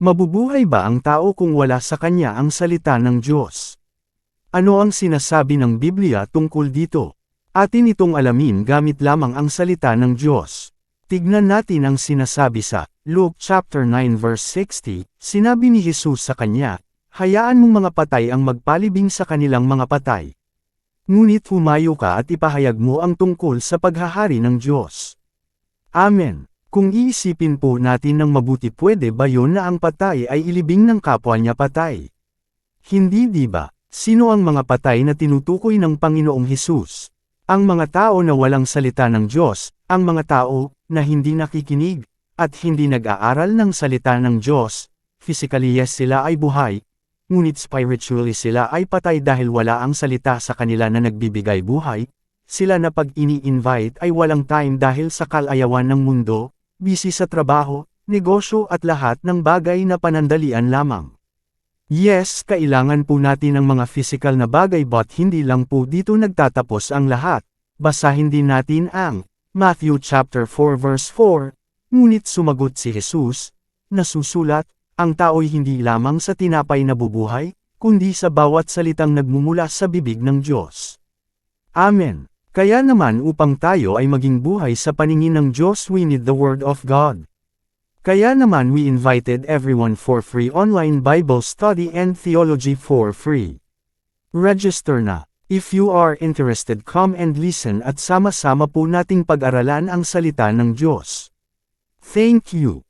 Mabubuhay ba ang tao kung wala sa kanya ang salita ng Diyos? Ano ang sinasabi ng Biblia tungkol dito? Atin itong alamin gamit lamang ang salita ng Diyos. Tignan natin ang sinasabi sa Luke chapter 9 verse 60, sinabi ni Jesus sa kanya, Hayaan mong mga patay ang magpalibing sa kanilang mga patay. Ngunit humayo ka at ipahayag mo ang tungkol sa paghahari ng Diyos. Amen. Kung iisipin po natin ng mabuti pwede ba yon na ang patay ay ilibing ng kapwa niya patay? Hindi di ba? Sino ang mga patay na tinutukoy ng Panginoong Hesus? Ang mga tao na walang salita ng Diyos, ang mga tao na hindi nakikinig, at hindi nag-aaral ng salita ng Diyos, physically yes sila ay buhay, ngunit spiritually sila ay patay dahil wala ang salita sa kanila na nagbibigay buhay, sila na pag ini-invite ay walang time dahil sa kalayawan ng mundo, busy sa trabaho, negosyo at lahat ng bagay na panandalian lamang. Yes, kailangan po natin ng mga physical na bagay but hindi lang po dito nagtatapos ang lahat. Basahin din natin ang Matthew chapter 4 verse 4, ngunit sumagot si Jesus, nasusulat, ang tao'y hindi lamang sa tinapay na bubuhay, kundi sa bawat salitang nagmumula sa bibig ng Diyos. Amen. Kaya naman upang tayo ay maging buhay sa paningin ng Diyos we need the Word of God. Kaya naman we invited everyone for free online Bible study and theology for free. Register na. If you are interested come and listen at sama-sama po nating pag-aralan ang salita ng Diyos. Thank you.